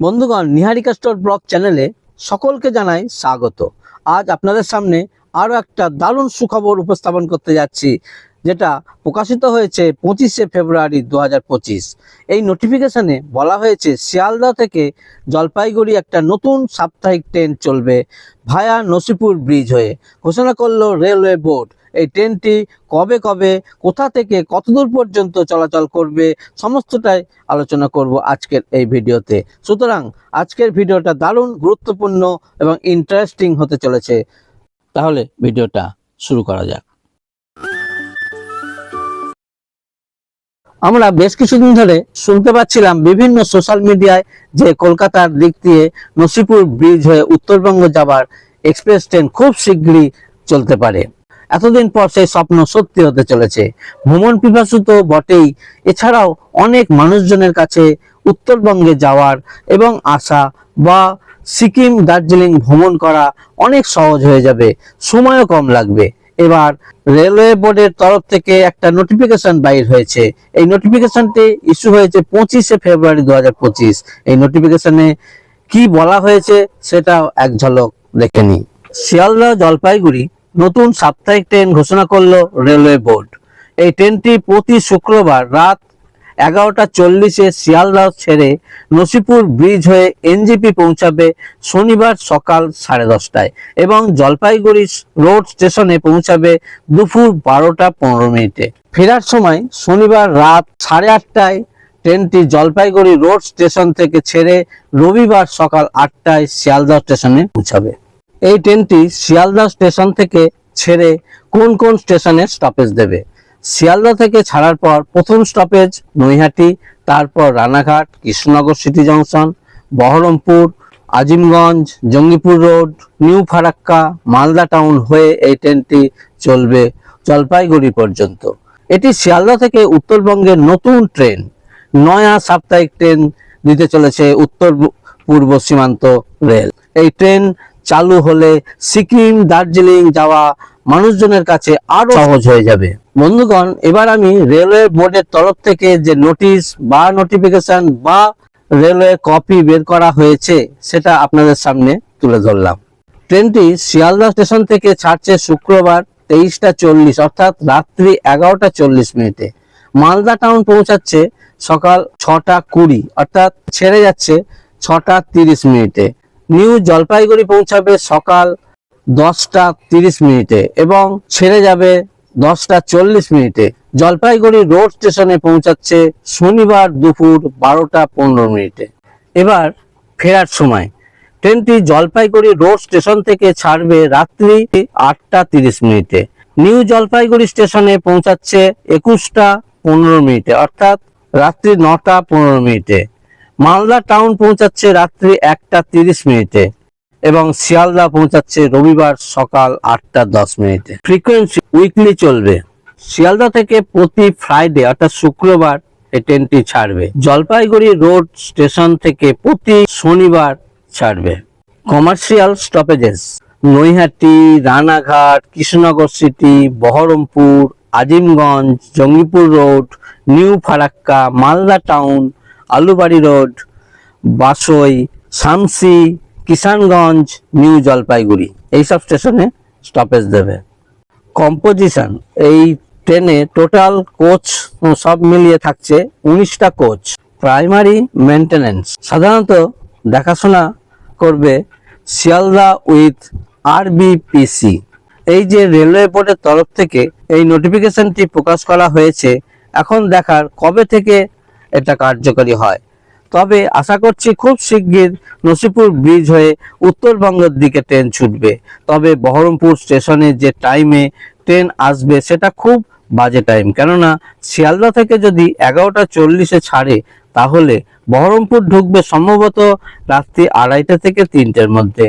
বন্ধুগণ, নিহারিকা store blog চ্যানেলে সকলকে জানাই স্বাগত। আজ আপনাদের সামনে আরও একটা দারুণ সুখবর উপস্থাপন করতে যাচ্ছি, যেটা প্রকাশিত হয়েছে পঁচিশে ফেব্রুয়ারি দু হাজার পঁচিশ। এই নোটিফিকেশনে বলা হয়েছে, শিয়ালদা থেকে জলপাইগুড়ি একটা নতুন সাপ্তাহিক ট্রেন চলবে ভায়া নসিপুর ব্রিজ হয়ে। ঘোষণা করল রেলওয়ে বোর্ড। এই ট্রেনটি কবে কবে, কোথা থেকে, কতদূর পর্যন্ত চলাচল করবে, সমস্তটাই আলোচনা করব আজকের এই ভিডিওতে। সুতরাং আজকের ভিডিওটা দারুণ গুরুত্বপূর্ণ এবং ইন্টারেস্টিং হতে চলেছে। তাহলে ভিডিওটা শুরু করা যাক। আমরা বেশ কিছুদিন ধরে শুনতে পাচ্ছিলাম বিভিন্ন সোশ্যাল মিডিয়ায় যে কলকাতার দিক দিয়ে নসিপুর ব্রিজ হয়ে উত্তরবঙ্গ যাবার এক্সপ্রেস ট্রেন খুব শীঘ্রই চলতে পারে। এতদিন পর সেই স্বপ্ন সত্যি হতে চলেছে। ভ্রমণ পিপাসু তো বটেই। এছাড়াও অনেক মানুষজনের কাছে উত্তরবঙ্গে যাওয়ার এবং আসা বা সিকিম, দার্জিলিং ভ্রমণ করা অনেক সহজ হয়ে যাবে। সময়ও কম লাগবে। এবার রেলওয়ে বোর্ডের তরফ থেকে একটা নোটিফিকেশন বাইর হয়েছে। এই নোটিফিকেশনটি ইস্যু হয়েছে পঁচিশে ফেব্রুয়ারি দু হাজার পঁচিশ। এই নোটিফিকেশনে কি বলা হয়েছে সেটাও এক ঝলক দেখে নিই। শিয়ালদা জলপাইগুড়ি নতুন সাপ্তাহিক ট্রেন ঘোষণা করল রেলওয়ে বোর্ড। এই ট্রেনটি প্রতি শুক্রবার রাত এগারোটা চল্লিশে শিয়ালদা ছেড়ে নসিপুর ব্রিজ হয়ে এনজিপি পৌঁছাবে শনিবার সকাল সাড়ে দশটায় এবং জলপাইগুড়ি রোড স্টেশনে পৌঁছাবে দুপুর বারোটা পনেরো মিনিটে। ফেরার সময় শনিবার রাত সাড়ে আটটায় ট্রেনটি জলপাইগুড়ি রোড স্টেশন থেকে ছেড়ে রবিবার সকাল আটটায় শিয়ালদা স্টেশনে পৌঁছাবে। এই ট্রেনটি শিয়ালদা স্টেশন থেকে ছেড়ে কোন কোন স্টেশনে স্টপেজ দেবে? শিয়ালদা থেকে ছাড়ার পর প্রথম স্টপেজ নৈহাটি, তারপর Ranaghat, Krishnanagar city junction, Baharampur, Azimganj, Jangipur road, new Farakka, Malda town হয়ে এই ট্রেনটি চলবে জলপাইগুড়ি পর্যন্ত। এটি শিয়ালদা থেকে উত্তরবঙ্গের নতুন ট্রেন। নয়া সাপ্তাহিক ট্রেন দিতে চলেছে উত্তর পূর্ব সীমান্ত রেল। এই ট্রেন চালু হলে সিকিম দার্জিলিং যাওয়া মানুষজনের কাছে আরও সহজ হয়ে যাবে। বন্ধুগণ এবার আমি রেলওয়ে বোর্ডের তরফ থেকে যে নোটিশ বা নোটিফিকেশন বা রেলওয়ে কপি বের করা হয়েছে সেটা আপনাদের সামনে তুলে ধরলাম। ট্রেনটি শিয়ালদা স্টেশন থেকে ছাড়ছে শুক্রবার তেইশটা চল্লিশ অর্থাৎ রাত্রি এগারোটা চল্লিশ মিনিটে। মালদা টাউন পৌঁছাচ্ছে সকাল ছটা কুড়ি অর্থাৎ ছেড়ে যাচ্ছে ছটা তিরিশ মিনিটে। নিউ জলপাইগুড়ি পৌঁছাবে সকাল দশটা তিরিশ মিনিটে এবং ছেড়ে যাবে দশটা চল্লিশ মিনিটে। জলপাইগুড়ি রোড স্টেশনে পৌঁছাচ্ছে শনিবার দুপুর বারোটা পনেরো মিনিটে। এবার ফেরার সময়। ট্রেনটি জলপাইগুড়ি রোড স্টেশন থেকে ছাড়বে রাত্রি আটটা তিরিশ মিনিটে। নিউ জলপাইগুড়ি স্টেশনে পৌঁছাচ্ছে একুশটা পনেরো মিনিটে, অর্থাৎ রাত্রি নটা পনেরো মিনিটে। মালদা টাউন পৌঁছাচ্ছে রাত্রি একটা তিরিশ মিনিটে এবং শিয়ালদা পৌঁছাচ্ছে রবিবার সকাল আটটা দশ মিনিটে। ফ্রিকোয়েন্সি উইকলি চলবে। শিয়ালদা থেকে প্রতি ফ্রাইডে অর্থাৎ শুক্রবার, এই ট্রেনটি ছাড়বে। জলপাইগুড়ি রোড স্টেশন থেকে প্রতি শনিবার ছাড়বে। Commercial stoppages Naihati, Ranaghat, Krishnanagar city Berhampore, Azimganj, Jangipur road new Farakka, Malda town Aluabari road, বাসই, Samsi, Kishanganj, new Jalpaiguri. এইসব স্টেশনে স্টপেজ দেবে। কম্পোজিশন এই ট্রেনে টোটাল কোচ সব মিলিয়ে থাকছে উনিশটা কোচ প্রাইমারি মেনটেনেন্স সাধারণত দেখাশোনা করবে শিয়ালদা উইথ আরবিপিসি এই যে রেলওয়ে বোর্ডের তরফ থেকে এই নোটিফিকেশনটি প্রকাশ করা হয়েছে, এখন দেখার কবে থেকে এটা কার্যকরী হয়। তবে আশা করছি খুব শিগগির নসিপুর ব্রিজ হয়ে উত্তরবঙ্গের দিকে ট্রেন ছুটবে। তবে বহরমপুর স্টেশনে যে টাইমে ট্রেন আসবে সেটা খুব বাজে টাইম। কেননা শিয়ালদা থেকে যদি এগারোটা চল্লিশে ছাড়ে, তাহলে বহরমপুর ঢুকবে সম্ভবত রাত্রি আড়াইটা থেকে তিনটের মধ্যে।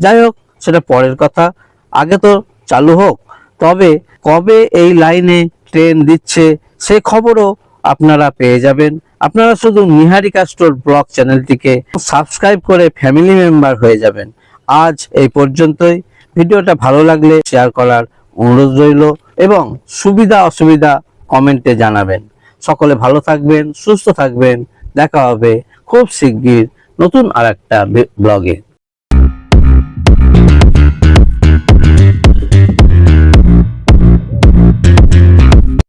যাই হোক, সেটা পরের কথা। আগে তো চালু হোক। তবে কবে এই লাইনে ট্রেন দিচ্ছে সে খবরও আপনারা পেয়ে যাবেন। আপনারা শুধু নিহারিকা স্টোর ব্লগ চ্যানেলটিকে সাবস্ক্রাইব করে ফ্যামিলি মেম্বার হয়ে যাবেন। আজ এই পর্যন্তই। ভিডিওটা ভালো লাগলে শেয়ার করার অনুরোধ রইল এবং সুবিধা অসুবিধা কমেন্টে জানাবেন। সকলে ভালো থাকবেন, সুস্থ থাকবেন। দেখা হবে খুব শিগগির নতুন আর একটা ব্লগে।